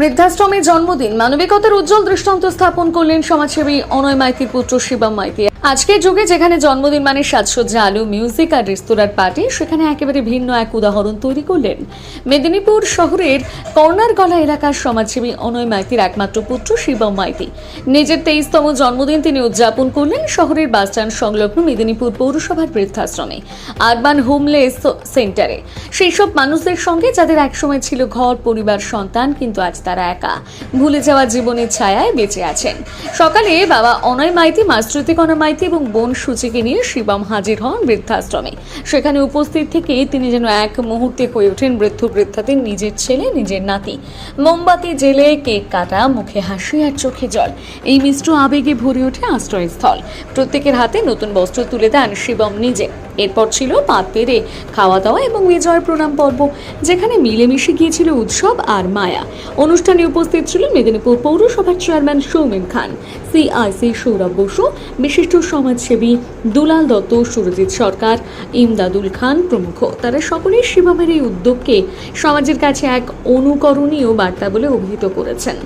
বৃদ্ধাশ্রমে জন্মদিন মানবিকতার উজ্জ্বল দৃষ্টান্ত স্থাপন করলেন সমাজসেবী অনয় মাইতির পুত্র শিবম মাইতি। আজকের যুগে যেখানে জন্মদিন মানে সাজসজ্জা, আলু মিউজিক আর রেস্তোরাঁর পার্টি সেখানে একেবারে ভিন্ন এক উদাহরণ তৈরি করলেন। মেদিনীপুর শহরের কর্নারগলা এলাকার সমাজসেবী অনয় মাইতির একমাত্র পুত্র শিবম মাইতি। নিজের তেইশতম জন্মদিন তিনি উদযাপন করলেন শহরের বাসস্ট্যান্ড সংলগ্ন মেদিনীপুর পৌরসভার বৃদ্ধাশ্রমে আরবান হোমলেস সেন্টারে। সেই সব মানুষদের সঙ্গে যাদের একসময় ছিল ঘর, পরিবার, সন্তান, কিন্তু আজ তারা একা। ভুলে যাওয়া জীবনের ছায়ায় বেঁচে আছেন। সকালে বাবা অনয় মাইতি, মা মাইতি এবং বোন সূচিকে নিয়ে শিবম হাজির হন বৃদ্ধাশ্রমে। সেখানে উপস্থিত থেকে তিনি যেন এক মুহূর্তে হয়ে ওঠেন বৃদ্ধ বৃদ্ধাদের নিজের ছেলে, নিজের নাতি। মোমবাতি জেলে কেক কাটা, মুখে হাসি আর চোখে জল। এই মিশ্র আবেগে ভরে ওঠে আশ্রয়স্থল। প্রত্যেকের হাতে নতুন বস্ত্র তুলে দেন শিবম নিজে। এরপর ছিল পাত পেরে খাওয়া দাওয়া এবং বিজয় প্রণাম পর্ব, যেখানে মিলেমিশে গিয়েছিল উৎসব আর মায়া। অনুষ্ঠানে উপস্থিত ছিলেন মেদিনীপুর পৌরসভার চেয়ারম্যান সৌমেন খান, সিআইসি সৌরভ বসু, বিশিষ্ট সমাজসেবী দুলাল দত্ত, সুরজিৎ সরকার, ইমদাদুল খান প্রমুখ। তারা সকলেই শিবমের এই উদ্যোগকে সমাজের কাছে এক অনুকরণীয় বার্তা বলে অভিহিত করেছেন।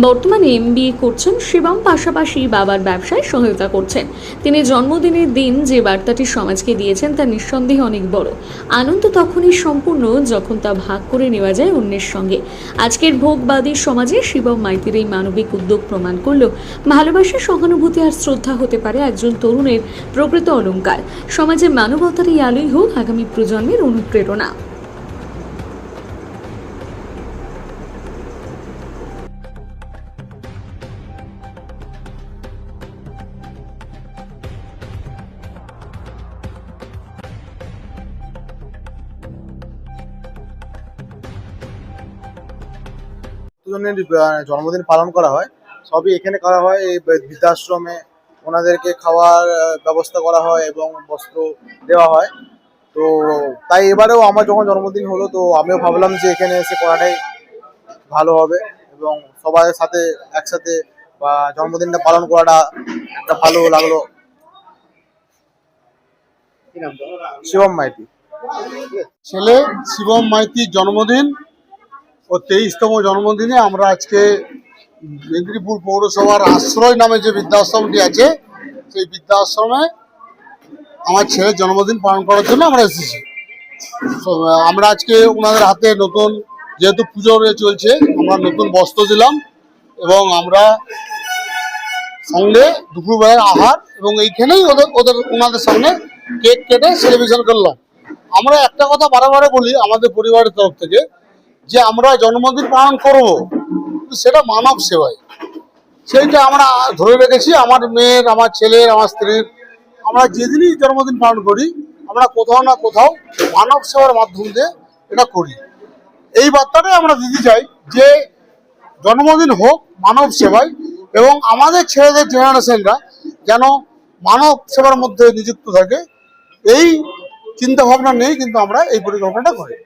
বর্তমানে এমবিএ করছেন শিবম, পাশাপাশি বাবার ব্যবসায় সহায়তা করছেন। তিনি জন্মদিনের দিন যে বার্তাটি সমাজকে দিয়েছেন তা নিঃসন্দেহে অনেক বড়। আনন্দ তখনই সম্পূর্ণ যখন তা ভাগ করে নেওয়া যায় অন্যের সঙ্গে। আজকের ভোগবাদী সমাজে শিবম মাইতির এই মানবিক উদ্যোগ প্রমাণ করল ভালোবাসা সহানুভূতি আর শ্রদ্ধা হতে পারে একজন তরুণের প্রকৃত অলঙ্কার সমাজে মানবতার এই আলোই হোক আগামী প্রজন্মের অনুপ্রেরণা। আহ, জন্মদিন পালন করা হয়। সবই এখানে করা হয়। এই বৃদ্ধাশ্রমে ওনাদেরকে খাওয়ার ব্যবস্থা করা হয় এবং বস্ত্র দেওয়া হয়। তো তাই এবারেও আমার যখন জন্মদিন হলো তো আমিও ভাবলাম যে এখানে এসে করাটাই ভালো হবে এবং সবার সাথে একসাথে বা জন্মদিনটা পালন করাটা একটা ভালো লাগল। শিবম মাইতি। ছেলে শিবম মাইতির জন্মদিন। ও তেইশতম জন্মদিনে আমরা আজকে মেদিনীপুর পৌরসভার আশ্রয় নামে যে বৃদ্ধাশ্রমটি আছে, সেই বৃদ্ধাশ্রমে আমার ছেলের জন্মদিন পালন করার জন্য আমরা এসেছি। আমরা আজকে ওনাদের হাতে নতুন, যেহেতু পুজো চলছে, আমরা নতুন বস্ত্র দিলাম এবং আমরা সঙ্গে দুপুরবেলার আহার এবং এইখানেই ওদের ওদের, ওনাদের সামনে কেক কেটে সেলিব্রেশন করলাম। আমরা একটা কথা বারে বলি আমাদের পরিবারের তরফ থেকে যে আমরা জন্মদিন পালন করব সেটা মানব সেবায় সেইটা আমরা ধরে রেখেছি, আমার মেয়ের, আমার ছেলের, আমার স্ত্রীর। আমরা যেদিনই জন্মদিন পালন করি, আমরা কোথাও না কোথাও মানব সেবার মাধ্যম দিয়ে এটা করি। এই বার্তাটাই আমরা দিতে চাই যে জন্মদিন হোক মানব সেবায় এবং আমাদের ছেলেদের জেনারেশনরা যেন মানব সেবার মধ্যে নিযুক্ত থাকে। এই চিন্তা ভাবনা নেই কিন্তু আমরা এই পরিকল্পনাটা করি।